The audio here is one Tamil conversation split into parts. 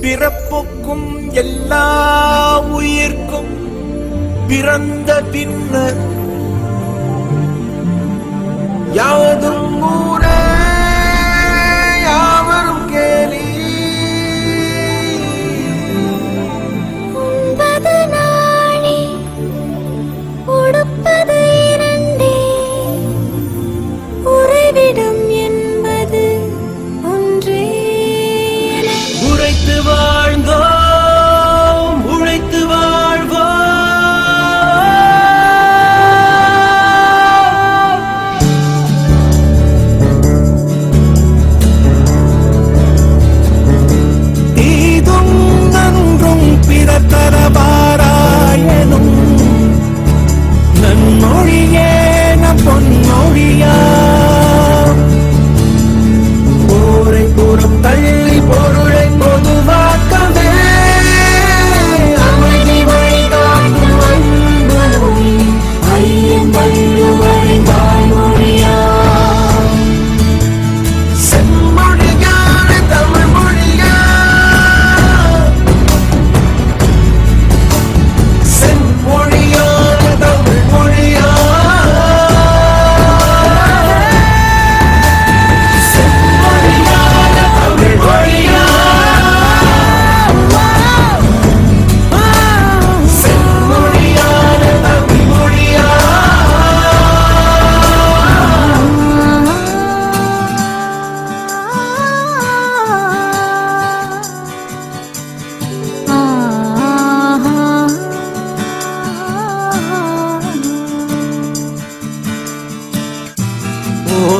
பிறப்புக்கும் எல்லா உயிர்க்கும் பிறந்த பின்னர் யாவதும்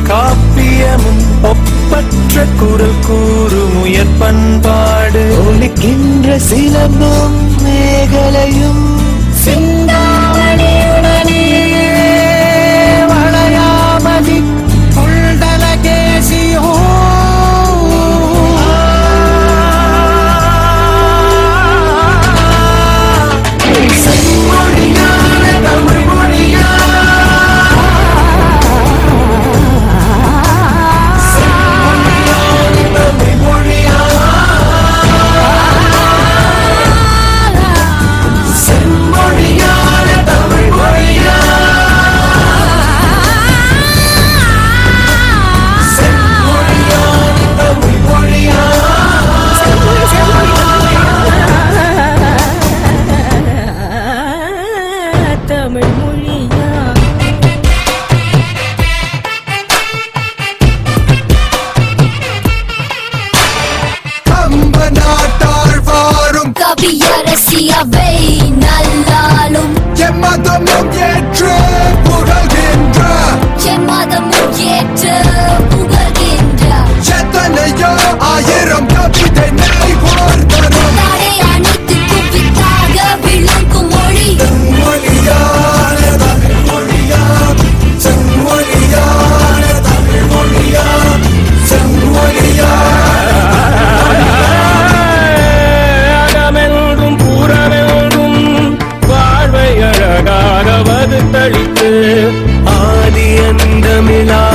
தொல்காப்பியமும் ஒப்பற்ற குரல் கூறும் உயர் பண்பாடு. ஒலிக்கின்ற சிலம்பும் மேகலையும் சிந்தாமணியுடனே வாரும் கவியரசியவை நல்லாலும் எம்மதமும் ஏற்று புகழ்கின்ற எம்மதமும் ஏற்று புகழ்கின்ற. எத்தனையோ ஆயிரம் கவிதை தமிழா